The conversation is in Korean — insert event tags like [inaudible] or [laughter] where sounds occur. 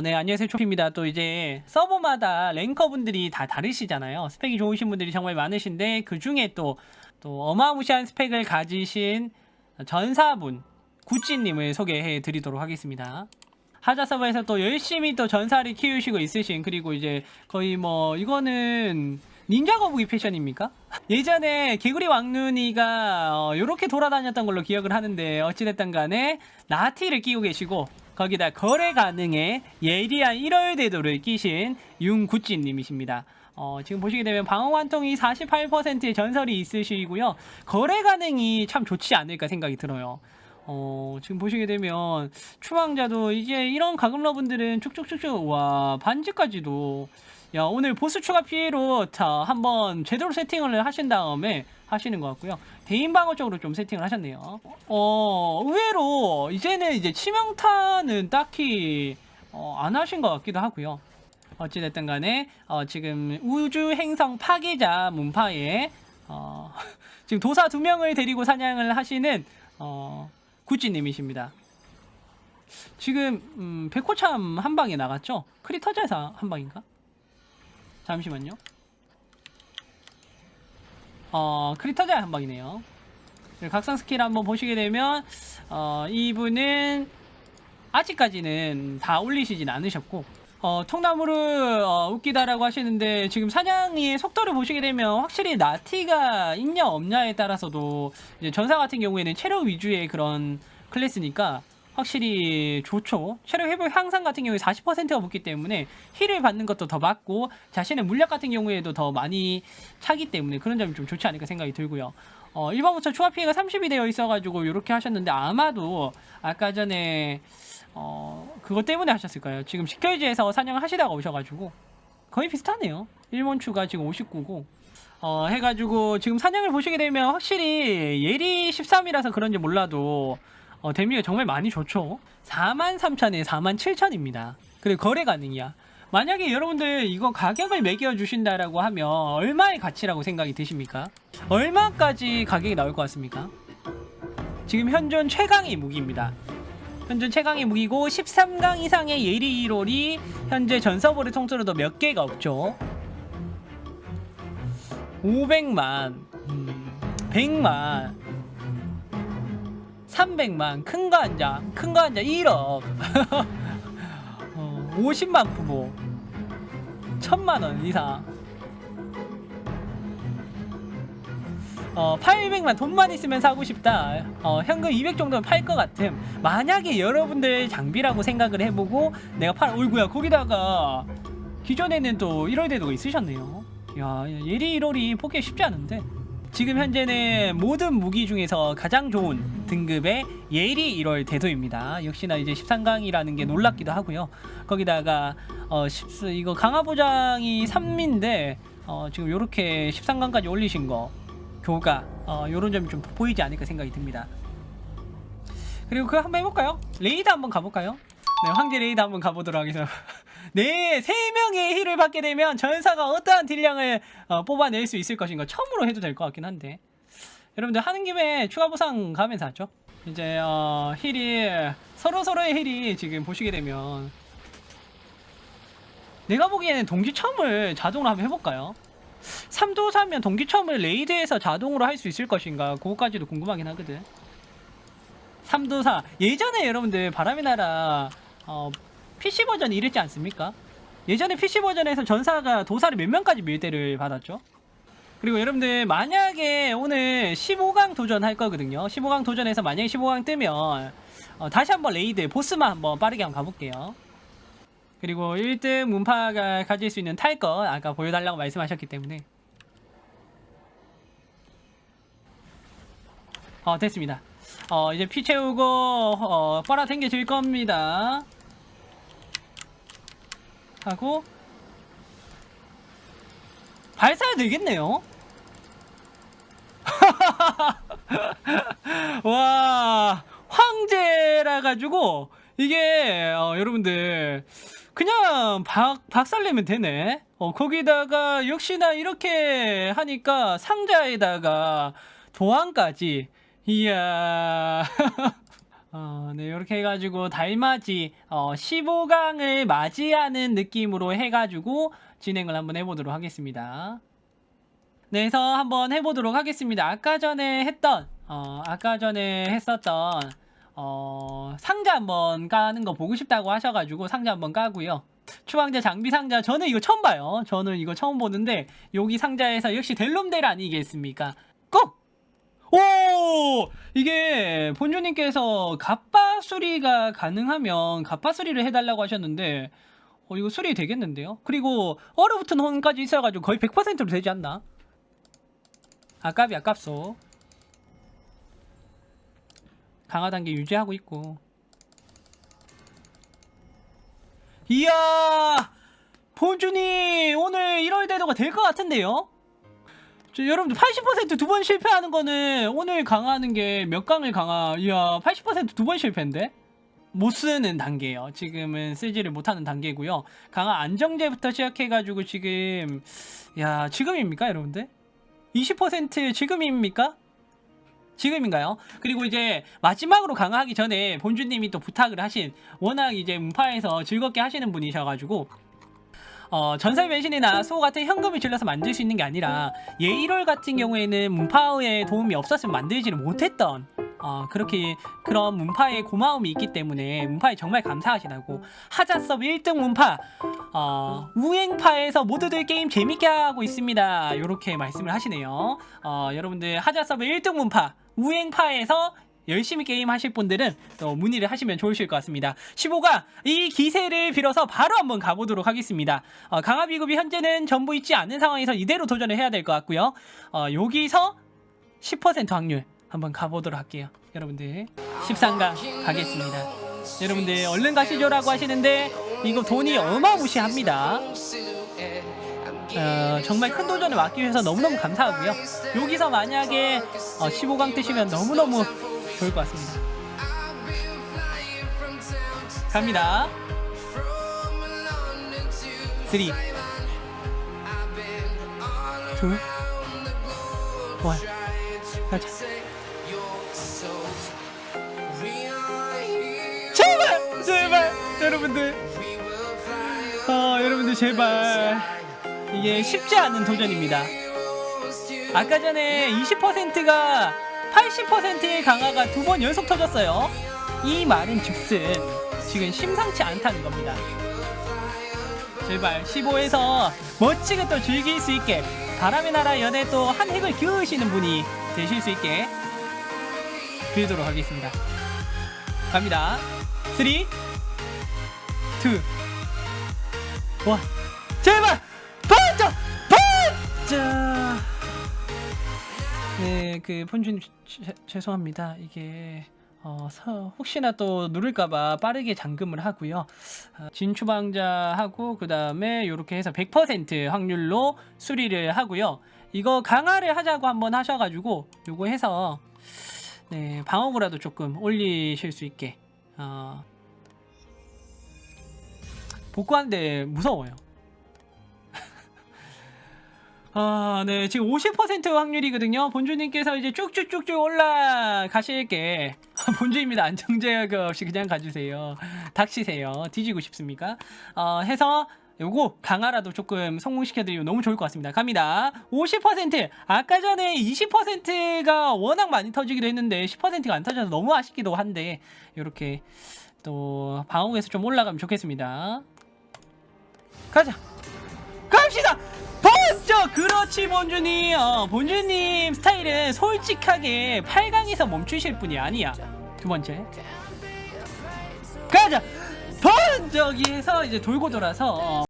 어, 네, 안녕하세요. 초피입니다. 또 이제 서버마다 랭커분들이 다 다르시잖아요. 스펙이 좋으신 분들이 정말 많으신데 그 중에 또, 또 어마무시한 스펙을 가지신 전사분, 구찌님을 소개해 드리도록 하겠습니다. 하자 서버에서 또 열심히 또 전사를 키우시고 있으신 그리고 이제 거의 뭐 이거는 닌자 거북이 패션입니까? [laughs] 예전에 개구리 왕눈이가 어, 요렇게 돌아다녔던 걸로 기억을 하는데 어찌됐든 간에 나티를 끼고 계시고 거기다 거래 가능의 예리한 1월 대도를 끼신 윤구찌님이십니다. 어, 지금 보시게 되면 방어 관통이 48%의 전설이 있으시고요. 거래 가능이 참 좋지 않을까 생각이 들어요. 어, 지금 보시게 되면 추방자도 이제 이런 가금러분들은 쭉쭉쭉쭉 와 반지까지도 야 오늘 보스 추가 피해로 자 한번 제대로 세팅을 하신 다음에 하시는 것 같고요 대인 방어 쪽으로 좀 세팅을 하셨네요 어 의외로 이제는 이제 치명타는 딱히 어, 안 하신 것 같기도 하고요 어찌됐든 간에 어, 지금 우주 행성 파괴자 문파에 어, [laughs] 지금 도사 두 명을 데리고 사냥을 하시는 어, 구찌님이십니다. 지금 음, 백호참 한 방에 나갔죠? 크리터자에서 한 방인가? 잠시만요. 어, 크리터자 한 방이네요. 그리고 각성 스킬 한번 보시게 되면 어, 이분은 아직까지는 다 올리시진 않으셨고 어, 통나무를 어, 웃기다라고 하시는데 지금 사냥의 속도를 보시게 되면 확실히 나티가 있냐 없냐에 따라서도 전사 같은 경우에는 체력 위주의 그런 클래스니까 확실히 좋죠. 체력 회복 향상 같은 경우에 40%가 붙기 때문에 힐을 받는 것도 더 받고 자신의 물약 같은 경우에도 더 많이 차기 때문에 그런 점이 좀 좋지 않을까 생각이 들고요. 어, 일반부터 추가 피해가 30이 되어 있어가지고 이렇게 하셨는데 아마도 아까 전에 어, 그것 때문에 하셨을 까요? 지금 식결지에서 사냥을 하시다가 오셔가지고 거의 비슷하네요. 일본추가 지금 59고 어, 해가지고 지금 사냥을 보시게 되면 확실히 예리 13이라서 그런지 몰라도 어, 데미가 정말 많이 좋죠. 43,000에 47,000입니다. 그리고 거래 가능이야. 만약에 여러분들 이거 가격을 매겨 주신다라고 하면 얼마의 가치라고 생각이 드십니까? 얼마까지 가격이 나올 것 같습니까? 지금 현존 최강의 무기입니다. 현존 최강의 무기고 13강 이상의 예리 1롤이 현재 전서버를 통틀어도 몇 개가 없죠. 500만, 음, 100만, 300만, 큰 거 한 장, 큰 거 한 장 1억, 어, 50만 부모, 1000만 원 이상. 어, 800만 돈만 있으면 사고 싶다. 어, 현금 200 정도면 팔 것 같음. 만약에 여러분들 장비라고 생각을 해보고 내가 팔, 어이구야 거기다가 기존에는 또 1월 대도가 있으셨네요. 야 예리 1월이 포기하기 쉽지 않은데. 지금 현재는 모든 무기 중에서 가장 좋은 등급의 예리 1월 대도입니다. 역시나 이제 13강이라는 게 놀랍기도 하고요. 거기다가 어 10, 이거 강화 보장이 3인데 어 지금 이렇게 13강까지 올리신 거 교가 어 요런 점이 좀 보이지 않을까 생각이 듭니다. 그리고 그거 한번 해볼까요? 레이드 한번 가볼까요? 네, 황제 레이드 한번 가보도록 하겠습니다. [laughs] 네, 세 명의 힐을 받게 되면 전사가 어떠한 딜량을 어, 뽑아낼 수 있을 것인가 처음으로 해도 될 것 같긴 한데 여러분들 하는 김에 추가 보상 가면서 하죠. 이제 어, 힐이 서로 서로의 힐이 지금 보시게 되면 내가 보기에는 동기첨을 자동으로 한번 해볼까요? 3도 사면 동기첨을 레이드에서 자동으로 할 수 있을 것인가 그거까지도 궁금하긴 하거든 3도4 예전에 여러분들 바람의 나라 어, PC 버전이 이랬지 않습니까? 예전에 PC 버전에서 전사가 도사를 몇 명까지 밀대를 받았죠? 그리고 여러분들 만약에 오늘 15강 도전 할 거거든요 15강 도전에서 만약에 15강 뜨면 어, 다시 한번 레이드 보스만 한번 빠르게 한번 가볼게요 그리고 1등 문파가 가질 수 있는 탈것 아까 보여달라고 말씀하셨기 때문에 어 됐습니다 어 이제 피 채우고 어 빨아 당겨질 겁니다 하고 발사야 되겠네요 [laughs] 와 황제라 가지고 이게 어, 여러분들 그냥 박 박살내면 되네. 어 거기다가 역시나 이렇게 하니까 상자에다가 도안까지 이야. [laughs] 어, 네, 이렇게 해가지고 달맞이 어, 15강을 맞이하는 느낌으로 해가지고 진행을 한번 해보도록 하겠습니다. 네, 그래서 한번 해보도록 하겠습니다. 아까 전에 했던, 어, 아까 전에 했었던, 어, 상자 한번 까는 거 보고 싶다고 하셔가지고 상자 한번 까고요. 추방자 장비 상자 저는 이거 처음 봐요. 저는 이거 처음 보는데 여기 상자에서 역시 델롬델 아니겠습니까? 꼭! 오! 이게 본주님께서 갑바 수리가 가능하면 갑바 수리를 해달라고 하셨는데 어 이거 수리 되겠는데요? 그리고 얼어붙은 혼까지 있어가지고 거의 100%로 되지 않나? 아깝이 아깝소 강화 단계 유지하고 있고 이야 본주님 오늘 1월 대도가 될 것 같은데요? 저, 여러분들 80%두 번 실패하는 거는 오늘 강화하는 게 몇 강을 강화 이야 80%두 번 실패인데 못 쓰는 단계예요 지금은 쓰지를 못하는 단계고요 강화 안정제부터 시작해가지고 지금 야 지금입니까 여러분들? 20% 지금입니까? 지금인가요? 그리고 이제 마지막으로 강화하기 전에 본주님이 또 부탁을 하신 워낙 이제 문파에서 즐겁게 하시는 분이셔가지고 어, 전설 변신이나 수호 같은 현금을 질러서 만들 수 있는 게 아니라 예일월 같은 경우에는 문파의 도움이 없었으면 만들지를 못했던 어, 그렇게 그런 문파의 고마움이 있기 때문에 문파에 정말 감사하시다고. 하자섭 1등 문파 어, 우행파에서 모두들 게임 재밌게 하고 있습니다. 이렇게 말씀을 하시네요. 어, 여러분들 하자섭 1등 문파 우행파에서 열심히 게임 하실 분들은 또 문의를 하시면 좋으실 것 같습니다. 15가 이 기세를 빌어서 바로 한번 가보도록 하겠습니다. 어, 강화 비급이 현재는 전부 있지 않은 상황에서 이대로 도전을 해야 될 것 같고요. 어, 여기서 10% 확률 한번 가보도록 할게요. 여러분들 13강 가겠습니다. 여러분들 얼른 가시죠라고 하시는데 이거 돈이 어마무시합니다. 어, 정말 큰 도전을 맡기 위해서 너무너무 감사하고요. 여기서 만약에 어, 15강 뜨시면 너무너무 좋을 것 같습니다. 갑니다. 3 2 1 가자. 제발! 제발! 여러분들! 어, 여러분들 제발. 이게 쉽지 않은 도전입니다. 아까 전에 20%가 80%의 강화가 두 번 연속 터졌어요. 이 말은 즉슨 지금 심상치 않다는 겁니다. 제발 15에서 멋지게 또 즐길 수 있게 바람의 나라 연애 또 한 획을 그으시는 분이 되실 수 있게 빌도록 하겠습니다. 갑니다. 3, 2, 1. 제발! 반짝! 반짝! 네, 그 폰준 죄송합니다. 이게 어, 서- 혹시나 또 누를까봐 빠르게 잠금을 하고요. 어, 진추방자하고 그 다음에 이렇게 해서 100% 확률로 수리를 하고요. 이거 강화를 하자고 한번 하셔가지고 요거 해서 네 방어구라도 조금 올리실 수 있게 어, 복구하는데 무서워요. 아, 네. 지금 50% 확률이거든요. 본주님께서 이제 쭉쭉쭉쭉 올라가실게. [laughs] 본주입니다. 안정제약 없이 그냥 가주세요. 닥치세요. 뒤지고 싶습니까? 어, 해서 요거 강화라도 조금 성공시켜드리면 너무 좋을 것 같습니다. 갑니다. 50% 아까 전에 20%가 워낙 많이 터지기도 했는데 10%가 안 터져서 너무 아쉽기도 한데 이렇게 또 방어에서 좀 올라가면 좋겠습니다. 가자. 그렇지 본주님. 어, 본주님 스타일은 솔직하게 8강에서 멈추실 분이 아니야. 두 번째. 가자. 번쩍이 해서 이제 돌고 돌아서 어,